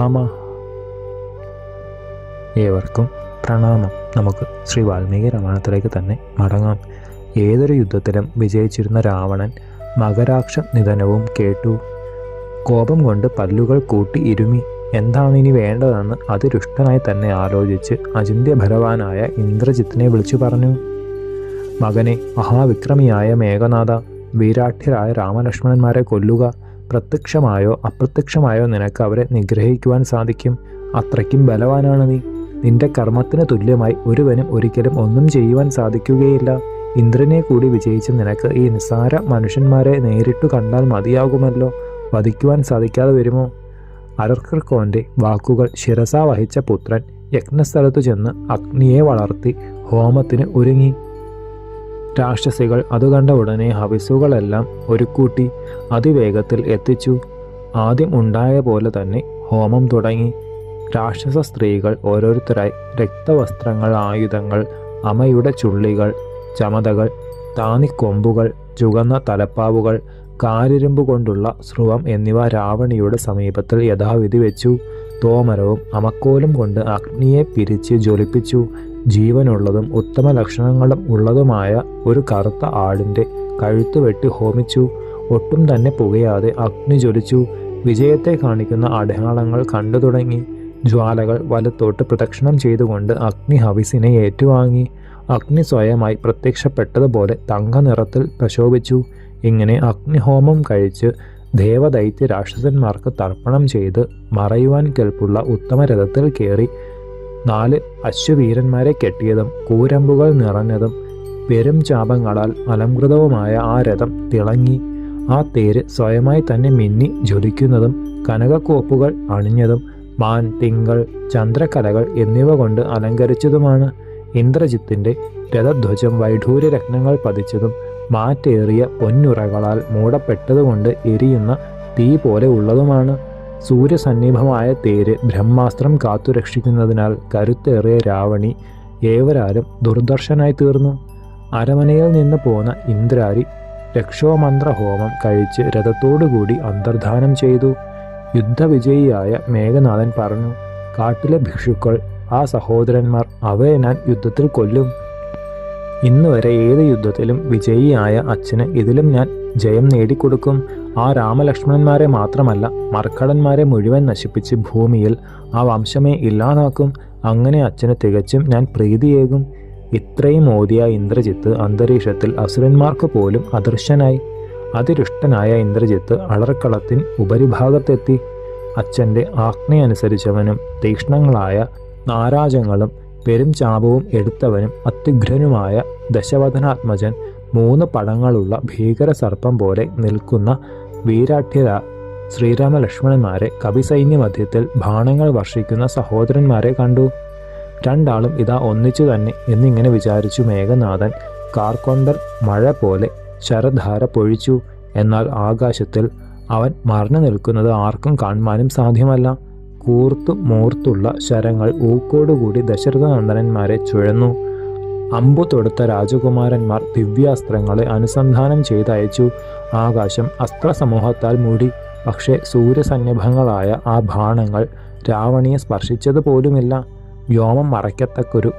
നമ ഏവർക്കും പ്രണാമം. നമുക്ക് ശ്രീ വാൽമീകി രാമായണത്തിലേക്ക് തന്നെ മടങ്ങാം. ഏതൊരു യുദ്ധത്തിലും വിജയിച്ചിരുന്ന രാവണൻ മകരാക്ഷ നിധനവും കേട്ടു. കോപം കൊണ്ട് പല്ലുകൾ കൂട്ടി ഇരുമി. എന്താണ് ഇനി വേണ്ടതെന്ന് അതിരുഷ്ടനായി തന്നെ ആലോചിച്ച് അചിന്ത്യഭരവാനായ ഇന്ദ്രജിത്തിനെ വിളിച്ചു പറഞ്ഞു. മകനെ മഹാവിക്രമിയായ മേഘനാഥ വീരാഠ്യരായ രാമലക്ഷ്മണന്മാരെ കൊല്ലുക. പ്രത്യക്ഷമായോ അപ്രത്യക്ഷമായോ നിനക്ക് അവരെ നിഗ്രഹിക്കുവാൻ സാധിക്കും. അത്രയ്ക്കും ബലവാനാണ് നീ. നിന്റെ കർമ്മത്തിന് തുല്യമായി ഒരുവനും ഒരിക്കലും ഒന്നും ചെയ്യുവാൻ സാധിക്കുകയില്ല. ഇന്ദ്രനെ കൂടി വിജയിച്ച് നിനക്ക് ഈ നിസ്സാര മനുഷ്യന്മാരെ നേരിട്ടു കണ്ടാൽ മതിയാകുമല്ലോ. വധിക്കുവാൻ സാധിക്കാതെ വരുമോ? അരർക്കർക്കോന്റെ വാക്കുകൾ ശിരസ വഹിച്ച പുത്രൻ യജ്ഞസ്ഥലത്തു ചെന്ന് അഗ്നിയെ വളർത്തി ഹോമത്തിന് ഒരുങ്ങി. രാക്ഷസികൾ അത് കണ്ട ഉടനെ ഹവിസുകളെല്ലാം ഒരുക്കൂട്ടി. അതിവേഗത്തിൽ എത്തിച്ചു. ആദ്യം ഉണ്ടായ പോലെ തന്നെ ഹോമം തുടങ്ങി. രാക്ഷസ സ്ത്രീകൾ ഓരോരുത്തരായി രക്തവസ്ത്രങ്ങൾ ആയുധങ്ങൾ അമയുടെ ചുള്ളികൾ ചമതകൾ താനിക്കൊമ്പുകൾ ചുവന്ന തലപ്പാവുകൾ കാലിരുമ്പ് കൊണ്ടുള്ള സ്രുവം എന്നിവ രാവണിയുടെ സമീപത്തിൽ യഥാവിധി വെച്ചു. തോമരവും അമക്കോലും കൊണ്ട് അഗ്നിയെ പിരിച്ച് ജ്വലിപ്പിച്ചു. ജീവനുള്ളതും ഉത്തമ ലക്ഷണങ്ങളും ഉള്ളതുമായ ഒരു കറുത്ത ആടിന്റെ കഴുത്തുവെട്ടി ഹോമിച്ചു. ഒട്ടും തന്നെ പുകയാതെ അഗ്നി ജ്വലിച്ചു. വിജയത്തെ കാണിക്കുന്ന അടയാളങ്ങൾ കണ്ടു തുടങ്ങി. ജ്വാലകൾ വലത്തോട്ട് പ്രദക്ഷിണം ചെയ്തുകൊണ്ട് അഗ്നി ഹവിസിനെ ഏറ്റുവാങ്ങി. അഗ്നി സ്വയമായി പ്രത്യക്ഷപ്പെട്ടതുപോലെ തങ്ക നിറത്തിൽ പ്രശോഭിച്ചു. ഇങ്ങനെ അഗ്നിഹോമം കഴിച്ച് ദേവദൈത്യ രാക്ഷസന്മാർക്ക് തർപ്പണം ചെയ്ത് മറയുവാൻ കെൽപ്പുള്ള ഉത്തമ രഥത്തിൽ കയറി നാല് അശ്വവീരന്മാരെ കെട്ടിയതും കൂരമ്പുകൾ നിറഞ്ഞതും പെരും ചാപങ്ങളാൽ അലംകൃതവുമായ ആ രഥം തിളങ്ങി. ആ തേര് സ്വയമായി തന്നെ മിന്നി ജ്വലിക്കുന്നതും കനകക്കോപ്പുകൾ അണിഞ്ഞതും മാൻ തിങ്കൾ ചന്ദ്രകലകൾ എന്നിവ കൊണ്ട് അലങ്കരിച്ചതുമാണ് ഇന്ദ്രജിത്തിന്റെ രഥധ്വജം. വൈഢൂര്യ രത്നങ്ങൾ പതിച്ചതും മാറ്റേറിയ പൊന്നുറകളാൽ മൂടപ്പെട്ടതുകൊണ്ട് എരിയുന്ന തീ പോലെ ഉള്ളതുമാണ്. സൂര്യസന്നിഭമായ തേര് ബ്രഹ്മാസ്ത്രം കാത്തുരക്ഷിക്കുന്നതിനാൽ കരുത്തേറിയ രാവണി ഏവരാലും ദുർദർശനായി തീർന്നു. അരമനയിൽ നിന്ന് പോന്ന ഇന്ദ്രാരി രക്ഷോമന്ത്ര ഹോമം കഴിച്ച് രഥത്തോടുകൂടി അന്തർധാനം ചെയ്തു. യുദ്ധവിജയിയായ മേഘനാഥൻ പറഞ്ഞു കാട്ടിലെ ഭിക്ഷുക്കൾ ആ സഹോദരന്മാർ അവയെ ഞാൻ യുദ്ധത്തിൽ കൊല്ലും. ഇന്ന് വരെ ഏത് യുദ്ധത്തിലും വിജയിയായ അച്ഛന് ഇതിലും ഞാൻ ജയം നേടിക്കൊടുക്കും. ആ രാമലക്ഷ്മണന്മാരെ മാത്രമല്ല മർക്കടന്മാരെ മുഴുവൻ നശിപ്പിച്ച് ഭൂമിയിൽ ആ വംശമേ ഇല്ലാതാക്കും. അങ്ങനെ അച്ഛന് തികച്ചും ഞാൻ പ്രീതിയേകും. ഇത്രയും ഓതിയ ഇന്ദ്രജിത്ത് അന്തരീക്ഷത്തിൽ അസുരന്മാർക്ക് പോലും അദൃശ്യനായി. അതിരുഷ്ടനായ ഇന്ദ്രജിത്ത് അളർക്കളത്തിൻ ഉപരിഭാഗത്തെത്തി. അച്ഛന്റെ ആജ്ഞയനുസരിച്ചവനും തീക്ഷ്ണങ്ങളായ നാരാജങ്ങളും പെരും ചാപവും എടുത്തവനും അത്യുഗ്രനുമായ ദശവധനാത്മജൻ മൂന്ന് പടങ്ങളുള്ള ഭീകര സർപ്പം പോലെ നിൽക്കുന്ന വീരാഠ്യര ശ്രീരാമലക്ഷ്മണന്മാരെ കവിസൈന്യമധ്യത്തിൽ കവിസൈന്യ മധ്യത്തിൽ ബാണങ്ങൾ വർഷിക്കുന്ന സഹോദരന്മാരെ കണ്ടു. രണ്ടാളും ഇതാ ഒന്നിച്ചു തന്നെ എന്നിങ്ങനെ വിചാരിച്ചു മേഘനാഥൻ കാർക്കൊണ്ടർ മഴ പോലെ ശരധാര പൊഴിച്ചു. എന്നാൽ ആകാശത്തിൽ അവൻ മറഞ്ഞു നിൽക്കുന്നത് ആർക്കും കാണുവാനും സാധ്യമല്ല. കൂർത്തു മൂർത്തുള്ള ശരങ്ങൾ ഊക്കോടുകൂടി ദശരഥനന്ദനന്മാരെ ചുഴന്നു. അമ്പു തൊടുത്ത രാജകുമാരന്മാർ ദിവ്യാസ്ത്രങ്ങളെ അനുസന്ധാനം ചെയ്തയച്ചു. ആകാശം അസ്ത്രസമൂഹത്താൽ മൂടി. പക്ഷേ സൂര്യസന്നിഭങ്ങളായ ആ ബാണങ്ങൾ രാവണിയെ സ്പർശിച്ചതുപോലുമില്ല. വ്യോമം മറയ്ക്കത്തക്കൊരു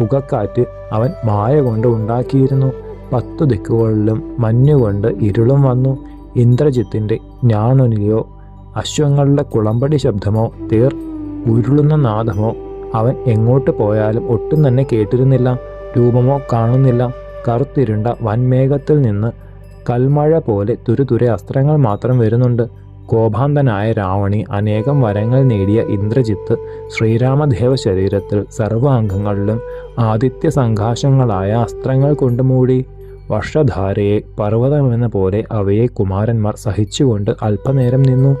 പുകക്കാറ്റ് അവൻ മായ കൊണ്ട് ഉണ്ടാക്കിയിരുന്നു. പത്തു ദിക്കുകളിലും മഞ്ഞുകൊണ്ട് ഇരുളും വന്നു. ഇന്ദ്രജിത്തിന്റെ ഞാണൊലിയോ അശ്വങ്ങളുടെ കുളമ്പടി ശബ്ദമോ തീർ ഉരുളുന്ന നാദമോ അവൻ എങ്ങോട്ട് പോയാലും ഒട്ടും തന്നെ കേട്ടിരുന്നില്ല. രൂപമോ കാണുന്നില്ല. കറുത്തിരുണ്ട വൻമേഘത്തിൽ നിന്ന് കൽമഴ പോലെ തുരുതുരെ അസ്ത്രങ്ങൾ മാത്രം വരുന്നുണ്ട്. കോപാന്തനായ രാവണി അനേകം വരങ്ങൾ നേടിയ ഇന്ദ്രജിത്ത് ശ്രീരാമദേവ ശരീരത്തിൽ സർവാംഗങ്ങളിലും ആദിത്യ സംഘാശങ്ങളായ അസ്ത്രങ്ങൾ കൊണ്ട് മൂടി വർഷധാരയെ പർവതമെന്ന പോലെ അവയെ കുമാരന്മാർ സഹിച്ചുകൊണ്ട് അല്പനേരം നിന്നു.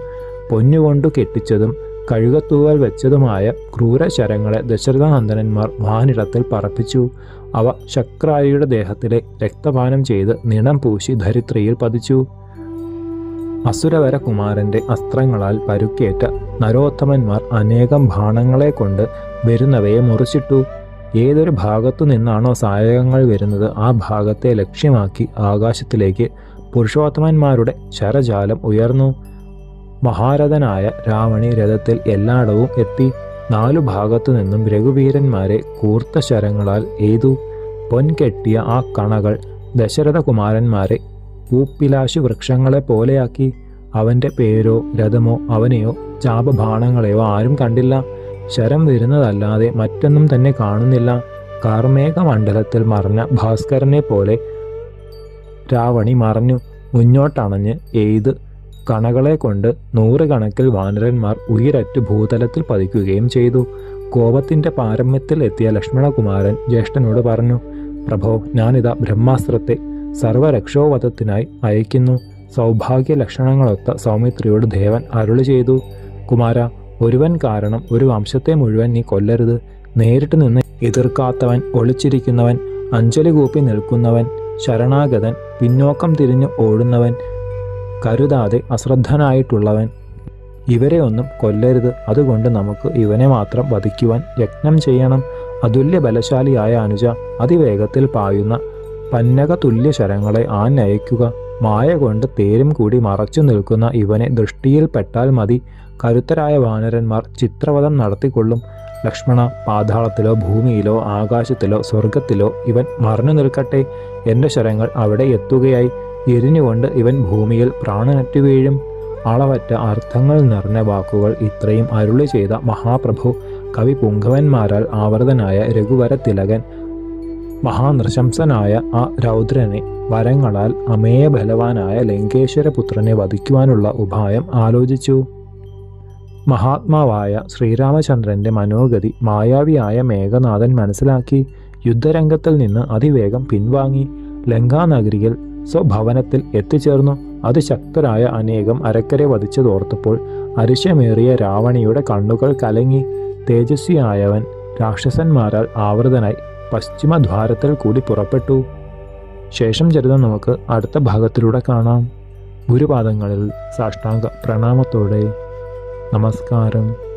പൊന്നുകൊണ്ടു കെട്ടിച്ചതും കഴുകത്തൂവൽ വെച്ചതുമായ ക്രൂരശരങ്ങളെ ദശരഥാനന്ദനന്മാർ വാനിടത്തിൽ പറപ്പിച്ചു. അവ ശക്രായിയുടെ ദേഹത്തിലെ രക്തപാനം ചെയ്ത് നിണം പൂശി ധരിത്രിയിൽ പതിച്ചു. അസുരവര കുമാരന്റെ അസ്ത്രങ്ങളാൽ പരുക്കേറ്റ നരോത്തമന്മാർ അനേകം ബാണങ്ങളെ കൊണ്ട് വരുന്നവയെ മുറിച്ചിട്ടു. ഏതൊരു ഭാഗത്തു നിന്നാണോ സായകങ്ങൾ വരുന്നത് ആ ഭാഗത്തെ ലക്ഷ്യമാക്കി ആകാശത്തിലേക്ക് പുരുഷോത്തമന്മാരുടെ ശരജാലം ഉയർന്നു. മഹാരഥനായ രാവണി രഥത്തിൽ എല്ലായിടവും എത്തി. നാലു ഭാഗത്തു നിന്നും രഘുവീരന്മാരെ കൂർത്ത ശരങ്ങളാൽ എയ്തു. പൊൻകെട്ടിയ ആ കണകൾ ദശരഥകുമാരന്മാരെ പൂപ്പിലാശു വൃക്ഷങ്ങളെ പോലെയാക്കി അവന്റെ പേരോ രഥമോ അവനെയോ ചാപബാണങ്ങളെയോ ആരും കണ്ടില്ല. ശരം വരുന്നതല്ലാതെ മറ്റൊന്നും തന്നെ കാണുന്നില്ല. കാർമേഘ മണ്ഡലത്തിൽ മറഞ്ഞ ഭാസ്കരനെ പോലെ രാവണി മറഞ്ഞു മുന്നോട്ടണഞ്ഞ് എയ്ത് കണകളെ കൊണ്ട് നൂറുകണക്കിൽ വാനരന്മാർ ഉയരറ്റ് ഭൂതലത്തിൽ പതിക്കുകയും ചെയ്തു. കോപത്തിന്റെ പാരമ്യത്തിൽ എത്തിയ ലക്ഷ്മണകുമാരൻ ജ്യേഷ്ഠനോട് പറഞ്ഞു പ്രഭോ ഞാനിതാ ബ്രഹ്മാസ്ത്രത്തെ സർവരക്ഷോവധത്തിനായി അയക്കുന്നു സൗഭാഗ്യ ലക്ഷണങ്ങളൊത്ത സൗമിത്രിയോട് ദേവൻ അരുളി ചെയ്തു. കുമാര ഒരുവൻ കാരണം ഒരു വംശത്തെ മുഴുവൻ നീ കൊല്ലരുത്. നേരിട്ട് നിന്ന് എതിർക്കാത്തവൻ ഒളിച്ചിരിക്കുന്നവൻ അഞ്ജലി കൂപ്പി നിൽക്കുന്നവൻ ശരണാഗതൻ പിന്നോക്കം തിരിഞ്ഞു ഓടുന്നവൻ കരുതാതെ അശ്രദ്ധനായിട്ടുള്ളവൻ. ഇവരെ ഒന്നും കൊല്ലരുത്. അതുകൊണ്ട് നമുക്ക് ഇവനെ മാത്രം വധിക്കുവാൻ യജ്ഞം ചെയ്യണം. അതുല്യ ബലശാലിയായ അനുജ അതിവേഗത്തിൽ പായുന്ന പന്നക തുല്യ ശരങ്ങളെ ആഞ്ഞയക്കുക മായ കൊണ്ട് തേരും കൂടി മറച്ചു നിൽക്കുന്ന ഇവനെ ദൃഷ്ടിയിൽപ്പെട്ടാൽ മതി. കരുത്തരായ വാനരന്മാർ ചിത്രവധം നടത്തിക്കൊള്ളും. ലക്ഷ്മണ പാതാളത്തിലോ ഭൂമിയിലോ ആകാശത്തിലോ സ്വർഗത്തിലോ ഇവൻ മറഞ്ഞു നിൽക്കട്ടെ. എന്റെ ശരങ്ങൾ അവിടെ എത്തുകയായി. എരിഞ്ഞുകൊണ്ട് ഇവൻ ഭൂമിയിൽ പ്രാണനറ്റു വീഴും. അളവറ്റ അർത്ഥങ്ങൾ നിറഞ്ഞ വാക്കുകൾ ഇത്രയും അരുളി ചെയ്ത മഹാപ്രഭു കവി പുങ്കവന്മാരാൽ ആവർത്തനായ രഘുവര തിലകൻ മഹാനൃശംസനായ ആ രൗദ്രനെ വരങ്ങളാൽ അമേയ ബലവാനായ ലങ്കേശ്വരപുത്രനെ വധിക്കുവാനുള്ള ഉപായം ആലോചിച്ചു. മഹാത്മാവായ ശ്രീരാമചന്ദ്രന്റെ മനോഗതി മായാവിയായ മേഘനാഥൻ മനസ്സിലാക്കി. യുദ്ധരംഗത്തിൽ നിന്ന് അതിവേഗം പിൻവാങ്ങി. ലങ്കാനഗരിയിൽ സ്വഭവനത്തിൽ എത്തിച്ചേർന്നു. അതിശക്തരായ അനേകം അരക്കരെ വധിച്ചതോർത്തപ്പോൾ അരിശമേറിയ രാവണിയുടെ കണ്ണുകൾ കലങ്ങി. തേജസ്വിയായവൻ രാക്ഷസന്മാരാൽ ആവൃതനായി പശ്ചിമദ്വാരത്തിൽ കൂടി പുറപ്പെട്ടു. ശേഷം ചരിതം നമുക്ക് അടുത്ത ഭാഗത്തിലൂടെ കാണാം. ഗുരുപാദങ്ങളിൽ സാഷ്ടാംഗ പ്രണാമത്തോടെ. നമസ്കാരം.